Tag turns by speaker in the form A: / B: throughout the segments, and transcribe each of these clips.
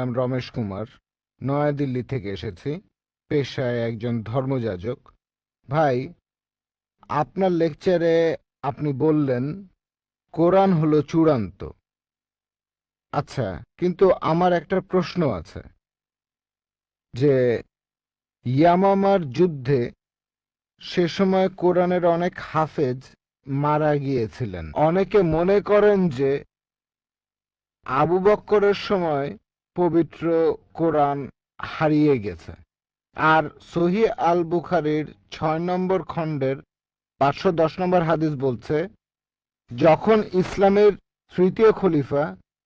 A: নাম রমেশ কুমার। নয়াদিল্লি থেকে এসেছি। পেশায় একজন ধর্মযাজক। ভাই, আপনার লেকচারে আপনি বললেন, কোরআন হলো চূড়ান্ত। আচ্ছা কিন্তু আমার একটা প্রশ্ন আছে। যে, ইয়ামামার যুদ্ধে সে সময় কোরআনের অনেক হাফেজ মারা গিয়েছিলেন। অনেকে মনে করেন যে, আবু বক্করের সময় পবিত্র কোরআন হারিয়ে গেছে। আর সহি আল বুখারির ছয় নম্বর খণ্ডের পাঁচশো দশ নম্বর হাদিস বলছে, যখন ইসলামের তৃতীয় খলিফা,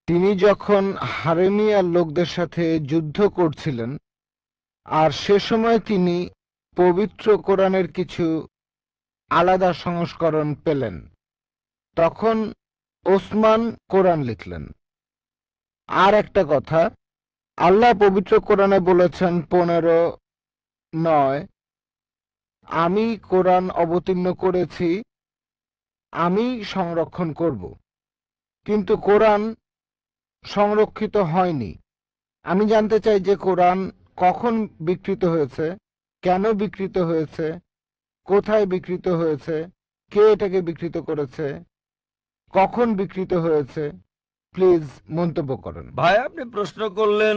A: তিনি যখন হারেমিয়ার লোকদের সাথে যুদ্ধ করছিলেন, আর সে সময় তিনি পবিত্র কোরআনের কিছু আলাদা সংস্করণ পেলেন, তখন ওসমান কোরআন লিখলেন। আর একটা কথা, আল্লাহ পবিত্র কোরআনে বলেছেন পনেরো নয়, আমি কোরআন অবতীর্ণ করেছি, আমি সংরক্ষণ করব। কিন্তু কোরআন সংরক্ষিত হয়নি। আমি জানতে চাই যে কোরআন কখন বিকৃত হয়েছে, কেন বিকৃত হয়েছে, কোথায় বিকৃত হয়েছে, কে এটাকে বিকৃত করেছে, কখন বিকৃত হয়েছে প্লিজ মন্তব্য করেন।
B: ভাই, আপনি প্রশ্ন করলেন,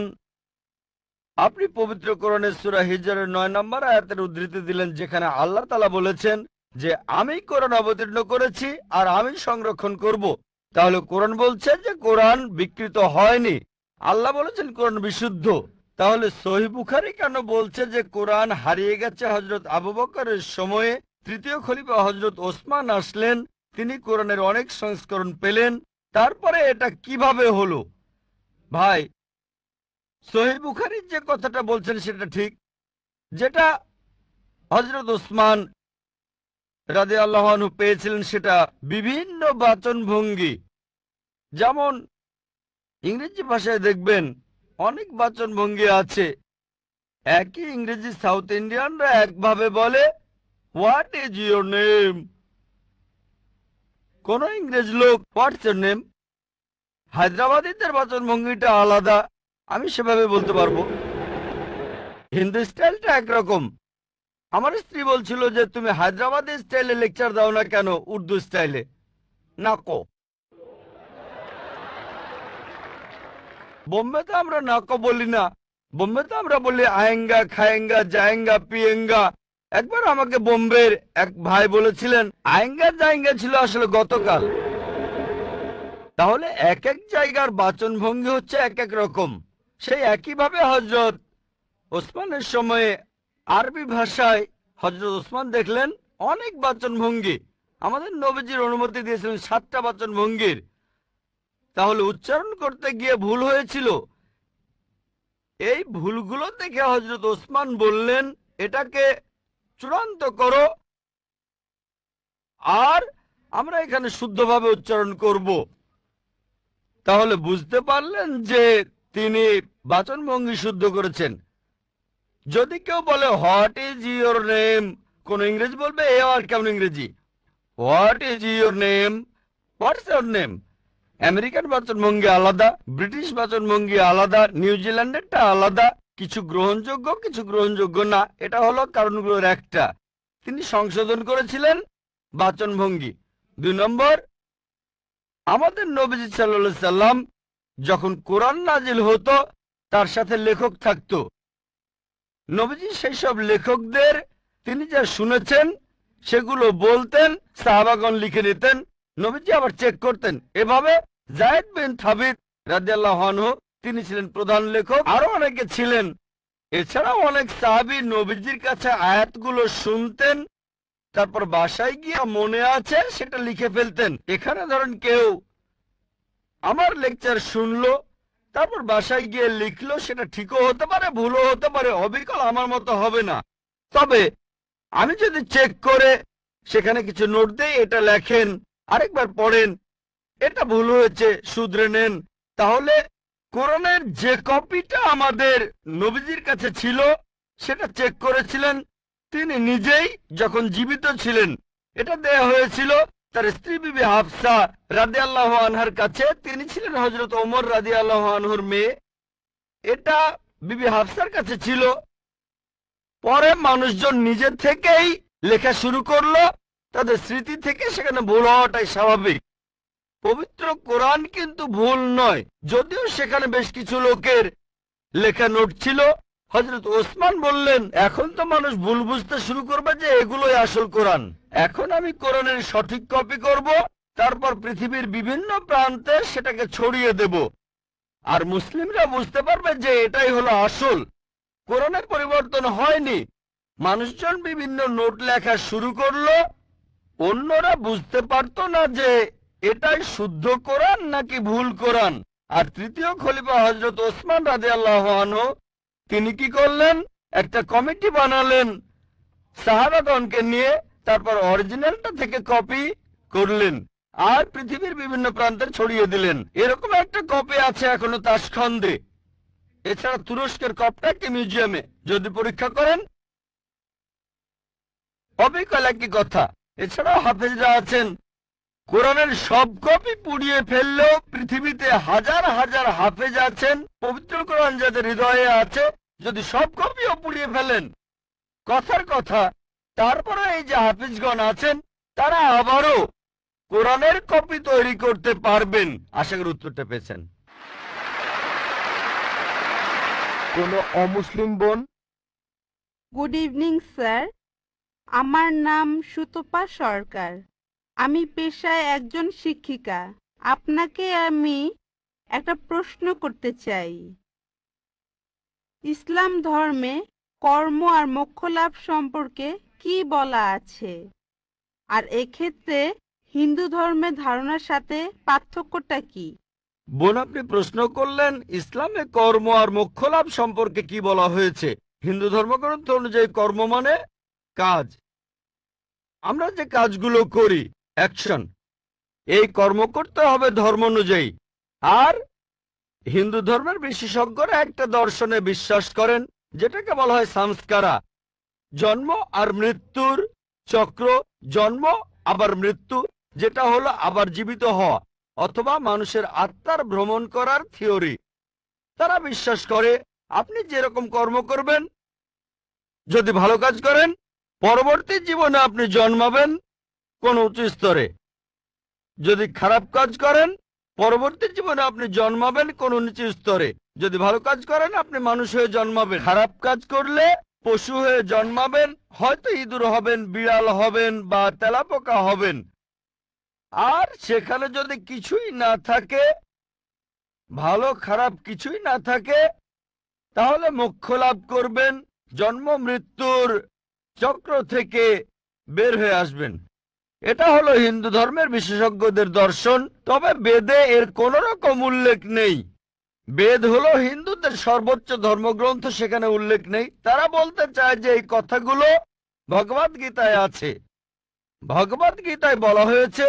B: আপনি পবিত্র কোরআনের সুরা হিজরের নয় নম্বর আয়াতের উদ্ধৃতি দিলেন, যেখানে আল্লাহ তালা বলেছেন যে, আমি কোরআন অবতীর্ণ করেছি আর আমি সংরক্ষণ করব। তাহলে কোরআন বলছে যে, কোরআন বিকৃত হয়নি। আল্লাহ বলেছেন কোরআন বিশুদ্ধ। তাহলে সহি বুখারি কেন বলছে যে, কোরআন হারিয়ে গেছে হজরত আবু বকরের সময়ে? তৃতীয় খলিফা হজরত ওসমান আসলেন, তিনি কোরআনের অনেক সংস্করণ পেলেন তারপরে এটা কীভাবে হলো? ভাই, সহি বুখারির যে কথাটা বলছেন সেটা ঠিক, যেটা হজরত ওসমান রাজে আল্লাহানু পেয়েছিলেন সেটা বিভিন্ন বাচন ভঙ্গি যেমন, ইংরেজি ভাষায় দেখবেন অনেক বাচন ভঙ্গি আছে। একই ইংরেজি সাউথ ইন্ডিয়ানরা একভাবে বলে হোয়াট ইজ ইউর নেম কোন ইংরেজ লোক হোয়াটস নেম হায়দ্রাবাদীদের বাচন ভঙ্গিটা আলাদা, আমি সেভাবে বলতে পারব। হিন্দু স্টাইলটা একরকম। আমার স্ত্রী বলছিল যে, তুমি হায়দ্রাবাদি স্টাইলে লেকচার দাও না কেন, উর্দু স্টাইলে না নাকো বোম্বেতে আমরা নাকো বলি না। বোম্বেতে আমরা বলি আয়েঙ্গা, খায়েঙ্গা, জায়েঙ্গা, পিয়েঙ্গা। একবার আমাকে বোম্বের এক ভাই বলেছিলেন আয়েঙ্গা জায়েঙ্গা ছিল আসলে গতকাল। তাহলে এক এক জায়গার বাচন ভঙ্গি হচ্ছে এক এক রকম। সেই একইভাবে হজরত ওসমানের সময়ে আরবি ভাষায় হজরত ওসমান দেখলেন, অনেক বাচন ভঙ্গি আমাদের নবীজির অনুমতি দিয়েছিলেন সাতটা বাচন ভঙ্গির তাহলে উচ্চারণ করতে গিয়ে ভুল হয়েছিল। এই ভুলগুলো দেখে হজরত ওসমান বললেন, এটাকে চূড়ান্ত করো। আর আমরা এখানে শুদ্ধভাবে উচ্চারণ করব। তাহলে বুঝতে পারলেন যে তিনি বাচনভঙ্গি শুদ্ধ করেছেন। যদি কেউ বলে হোয়াট ইজ ইউর নেম কোন ইংরেজি বলবে, এ আর কেমন ইংরেজি? What is your name what's your name American বাচনভঙ্গি আলাদা, ব্রিটিশ বাচনভঙ্গি আলাদা, নিউজিল্যান্ডেরটা আলাদা। কিছু গ্রহণযোগ্য কিছু গ্রহণযোগ্য না। এটা হলো কারণগুলোর একটা। তিনি সংশোধন করেছিলেন বাচনভঙ্গি। দুই নম্বর, আমাদের নবীজি সাল্লা সাল্লাম যখন কোরআন নাজিল হতো, তার সাথে লেখক থাকতো। নবীজি সেই সব লেখকদের, তিনি যা শুনেছেন, সেগুলো বলতেন সাহাবাগন লিখে নিতেন, নবীজি আবার চেক করতেন। এভাবে জায়দ বিন থাবিদ রাজিয়াল্লাহনহ তিনি ছিলেন প্রধান লেখক, আরও অনেকে ছিলেন। এছাড়াও অনেক সাহাবি নবীজির কাছে আয়াতগুলো শুনতেন, তারপর বাসায় গিয়ে মনে আছে সেটা লিখে ফেলতেন। এখানে ধরেন কেউ আমার লেকচার শুনলো, তারপর বাসায় গিয়ে লিখলো, সেটা ঠিকও হতে পারে, ভুলও হতে পারে, অবিকল আমার মতো হবে না। তবে আমি যদি চেক করে সেখানে কিছু নোট দেই, এটা লেখেন, আরেকবার পড়েন, এটা ভুল হয়েছে, শুধরে নেন, তাহলে কোরআনের যে কপিটা আমাদের নবীজির কাছে ছিল, সেটা চেক করেছিলেন। তিনি নিজেই যখন জীবিত ছিলেন, এটা দেয়া হয়েছিল, তার স্ত্রী বিবি হাফসা রাদে আল্লাহ আনহার কাছে, তিনি ছিলেন হজরত ওমর রাদি আল্লাহ আনহুর মেয়ে। এটা বিবি হাফসার কাছে ছিল। পরে মানুষজন নিজের থেকেই লেখা শুরু করল, তাদের স্মৃতি থেকে সেখানে ভুল হওয়াটাই স্বাভাবিক। পবিত্র কোরআন কিন্তু ভুল নয়। যদিও সেখানে বেশ কিছু লোকের লেখা নোট ছিল। হজরত ওসমান বললেন, এখন তো মানুষ ভুল বুঝতে শুরু করবে যে এগুলোই আসল কোরআন। এখন আমি কোরআনের সঠিক কপি করব, তারপর পৃথিবীর বিভিন্ন প্রান্তে সেটাকে ছড়িয়ে দেব। আর মুসলিমরা বুঝতে পারবে যে এটাই হলো আসল। কোরআনের পরিবর্তন হয়নি। মানুষজন বিভিন্ন নোট লেখা শুরু করল। অন্যরা বুঝতে পারতো না যে এটাই শুদ্ধ কোরআন নাকি ভুল কোরআন? আর তৃতীয় খলিফা হজরত ওসমান রাজে আল্লাহ তিনি কি করলেন? একটা কমিটি বানালেন, সাহাবাগণকে নিয়ে তারপর অরিজিনালটা থেকে কপি করলেন আর পৃথিবীর বিভিন্ন প্রান্তে ছড়িয়ে দিলেন। এরকম একটা কপি আছে এখনও তাসখন্দে। এছাড়া তুরস্কের কপটাকে মিউজিয়ামে? যদি পরীক্ষা করেন। অবিকল একই কথা। এছাড়াও হাফেজরা আছেন কোরআনের সব কপি পুড়িয়ে ফেললেও পৃথিবীতে হাজার হাজার হাফেজ আছেন, পবিত্র কোরআন যাদের হৃদয়ে আছে, যদি সব কপিও পুড়িয়ে ফেলেন। কথার কথা তারপরে এই যে হাফিজগণ আছেন, তারা আবারও কোরআনের কপি তৈরি করতে পারবেন। আশা করি উত্তরটা পেয়েছেন।
A: কোনো অমুসলিম বোন?
C: গুড ইভিনিং স্যার আমার নাম সুতপা সরকার। আমি পেশায় একজন শিক্ষিকা। আপনাকে আমি একটা প্রশ্ন করতে চাই। ইসলাম ধর্মে কর্ম আর মোক্ষ লাভ সম্পর্কে কি বলা আছে? আর এক্ষেত্রে হিন্দু ধর্মের ধারণার সাথে পার্থক্যটা কি?
B: বোন, আপনি প্রশ্ন করলেন, ইসলামে কর্ম আর মোক্ষ লাভ সম্পর্কে কি বলা হয়েছে? হিন্দু ধর্মগ্রন্থ অনুযায়ী কর্ম মানে কাজ। আমরা যে কাজগুলো করি অ্যাকশন। এই কর্ম করতে হবে ধর্ম অনুযায়ী। আর হিন্দু ধর্মের বিশেষজ্ঞরা একটা দর্শনে বিশ্বাস করেন, যেটাকে বলা হয় সংস্কারা। জন্ম আর মৃত্যুর চক্র, জন্ম, আবার মৃত্যু, যেটা হলো আবার জীবিত হওয়া, অথবা মানুষের আত্মার ভ্রমণ করার থিওরি। তারা বিশ্বাস করে, আপনি যেরকম কর্ম করবেন, যদি ভালো কাজ করেন, পরবর্তী জীবনে আপনি জন্মাবেন কোন উঁচু স্তরে। যদি খারাপ কাজ করেন, পরবর্তী জীবনে আপনি জন্মাবেন কোন নিচু স্তরে। যদি ভালো কাজ করেন, আপনি মানুষ হয়ে জন্মাবেন। খারাপ কাজ করলে পশু হয়ে জন্মাবেন, হয়তো ইঁদুর হবেন, বিড়াল হবেন বা তেলাপোকা হবেন। আর সেখানে যদি কিছুই না থাকে, ভালো খারাপ কিছুই না থাকে, তাহলে মোক্ষ লাভ করবেন, জন্ম মৃত্যুর চক্র থেকে বের হয়ে আসবেন। এটা হলো হিন্দু ধর্মের বিশেষজ্ঞদের দর্শন, তবে বেদে এর কোন রকম উল্লেখ নেই। বেদ হলো হিন্দুদের সর্বোচ্চ ধর্মগ্রন্থ, সেখানে উল্লেখ নেই। তারা বলতে চায় যে এই কথাগুলো ভগবত গীতায় আছে। ভগবত গীতায় বলা হয়েছে,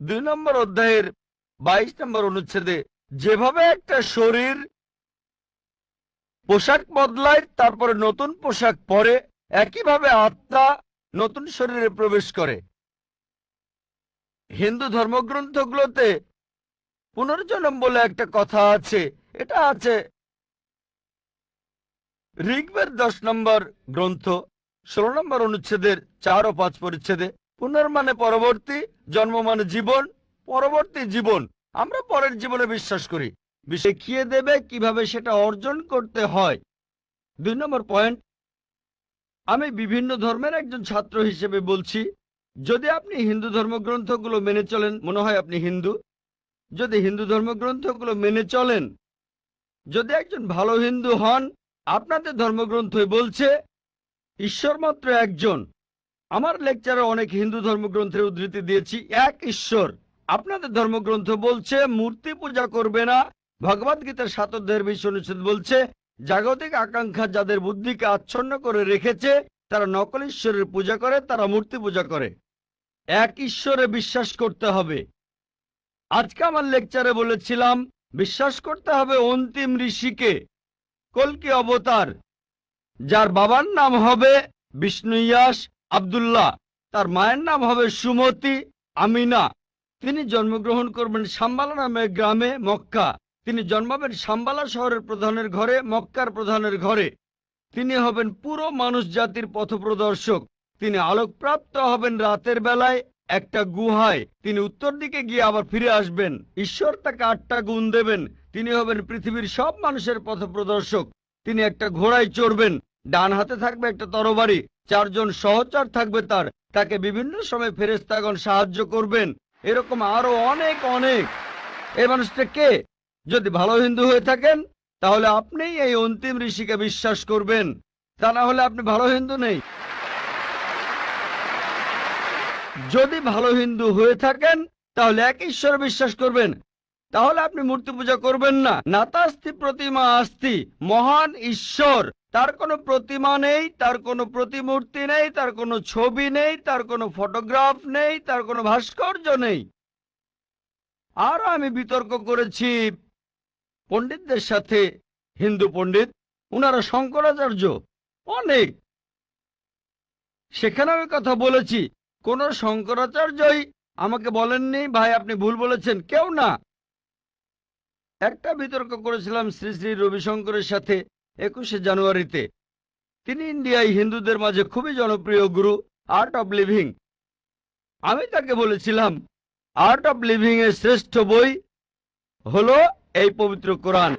B: দুই নম্বর অধ্যায়ের বাইশ নম্বর অনুচ্ছেদে, যেভাবে একটা শরীর পোশাক বদলায়, তারপরে নতুন পোশাক পরে, একইভাবে আত্মা নতুন শরীরে প্রবেশ করে। হিন্দু ধর্মগ্রন্থগুলোতে পুনর্জন্ম বলে একটা কথা আছে, এটা আছে। ঋগ্বেদ দশ নম্বর গ্রন্থ, ষোলো নম্বর অনুচ্ছেদের চার ও পাঁচ পরিচ্ছেদে পুনর্মানে পরবর্তী জন্ম মানে জীবন, পরবর্তী জীবন। আমরা পরের জীবনে বিশ্বাস করি। শিখিয়ে দেবে কীভাবে সেটা অর্জন করতে হয়। দুই নম্বর পয়েন্ট, আমি বিভিন্ন ধর্মের একজন ছাত্র হিসেবে বলছি যদি আপনি হিন্দু ধর্মগ্রন্থগুলো মেনে চলেন, মনে হয় আপনি হিন্দু। যদি হিন্দু ধর্মগ্রন্থগুলো মেনে চলেন, যদি একজন ভালো হিন্দু হন, আপনাদের ধর্মগ্রন্থই বলছে, ঈশ্বর মাত্র একজন। আমার লেকচারে অনেক হিন্দু ধর্মগ্রন্থের উদ্ধৃতি দিয়েছি, এক ঈশ্বর। আপনাদের ধর্মগ্রন্থ বলছে, মূর্তি পূজা করবে না। ভগবদ গীতার সাত অধ্যায়ের অনুচ্ছেদ বলছে, জাগতিক আকাঙ্ক্ষা যাদের বুদ্ধিকে আচ্ছন্ন করে রেখেছে, তারা নকল ঈশ্বরের পূজা করে, তারা মূর্তি পূজা করে। এক ঈশ্বরে বিশ্বাস করতে হবে। আজকে আমার লেকচারে বলেছিলাম, বিশ্বাস করতে হবে অন্তিম ঋষিকে, কলকি অবতার, যার বাবার নাম হবে বিষ্ণু বিষ্ণুয়াস আব্দুল্লাহ, তার মায়ের নাম হবে সুমতি আমিনা। তিনি জন্মগ্রহণ করবেন সাম্বালা নামে গ্রামে মক্কা। তিনি জন্মাবেন সাম্বালা শহরের প্রধানের ঘরে, মক্কার প্রধানের ঘরে। তিনি হবেন পুরো মানুষ জাতির পথপ্রদর্শক। তিনি আলোকপ্রাপ্ত হবেন রাতের বেলায় একটা গুহায়। তিনি উত্তর দিকে গিয়ে আবার ফিরে আসবেন। ঈশ্বর তাকে আটটা গুণ দেবেন। তিনি হবেন পৃথিবীর সব মানুষের পথপ্রদর্শক। তিনি একটা ঘোড়ায় চড়বেন। ডান হাতে থাকবে একটা তরবারি। চারজন সহচর থাকবে তার। তাকে বিভিন্ন সময় ফেরেস্তাগণ সাহায্য করবেন। এরকম আরও অনেক অনেক। এই মানুষটা কে? যদি ভালো হিন্দু হয়ে থাকেন, তাহলে আপনিই এই অন্তিম ঋষিকে বিশ্বাস করবেন। তা না হলে আপনি ভালো হিন্দু নেই। যদি ভালো হিন্দু হয়ে থাকেন, তাহলে এক ঈশ্বর বিশ্বাস করবেন। তাহলে আপনি মূর্তি পূজা করবেন না। নাতাস্তি প্রতিমা আস্তি, মহান ঈশ্বর। তার কোনো প্রতিমা নেই, তার কোনো প্রতিমূর্তি নেই, তার কোনো ছবি নেই, তার কোনো ফটোগ্রাফ নেই, তার কোনো ভাস্কর্য নেই। আর আমি বিতর্ক করেছি পণ্ডিতদের সাথে। হিন্দু পণ্ডিত, উনারা শঙ্করাচার্য, অনেক। সেখানে আমি কথা বলেছি কোন শঙ্করাচার্যই আমাকে বলেননি, ভাই আপনি ভুল বলেছেন, কেউ না। একটা বিতর্ক করেছিলাম শ্রী শ্রী রবিশঙ্করের সাথে একুশে জানুয়ারিতে। তিনি ইন্ডিয়ায় হিন্দুদের মাঝে খুবই জনপ্রিয় গুরু আর্ট অব লিভিং আমি তাকে বলেছিলাম আর্ট অব লিভিং এর শ্রেষ্ঠ বই হলো এই পবিত্র কোরআন।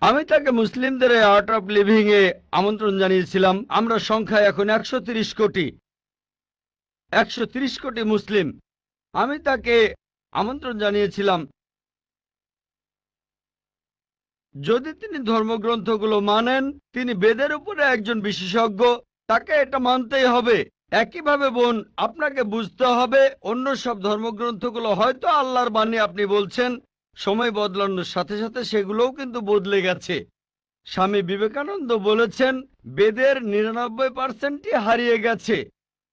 B: আমি তাকে মুসলিমদের আর্ট অফ লিভিং এ আমন্ত্রণ জানিয়েছিলাম। আমরা সংখ্যা এখন একশো কোটি। একশো কোটি মুসলিম। আমি তাকে আমন্ত্রণ জানিয়েছিলাম। যদি তিনি ধর্মগ্রন্থগুলো মানেন, তিনি বেদের উপরে একজন বিশেষজ্ঞ, তাকে এটা মানতেই হবে। একইভাবে বোন, আপনাকে বুঝতে হবে, অন্য সব ধর্মগ্রন্থগুলো হয়তো আল্লাহর বাণী আপনি বলছেন সময় বদলানোর সাথে সাথে সেগুলোও কিন্তু বদলে গেছে। স্বামী বিবেকানন্দ বলেছেন, বেদের নিরানব্বই পার্সেন্টই হারিয়ে গেছে।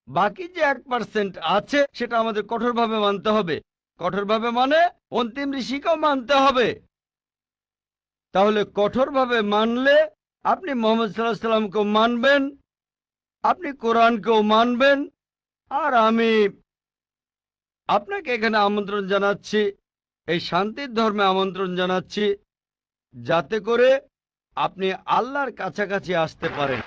B: বাকি যে এক পার্সেন্ট আছে, সেটা আমাদের কঠোরভাবে মানতে হবে। কঠোরভাবে মানে অন্তিম ঋষিকেও মানতে হবে। তাহলে কঠোরভাবে মানলে আপনি মোহাম্মদ সাল্লাহ সাল্লামকেও মানবেন, আপনি কোরআনকেও মানবেন। আর আমি আপনাকে এখানে আমন্ত্রণ জানাচ্ছি এই শান্তির ধর্মে আমন্ত্রণ জানাচ্ছি যাতে করে আপনি আল্লাহর কাছাকাছি আসতে পারেন।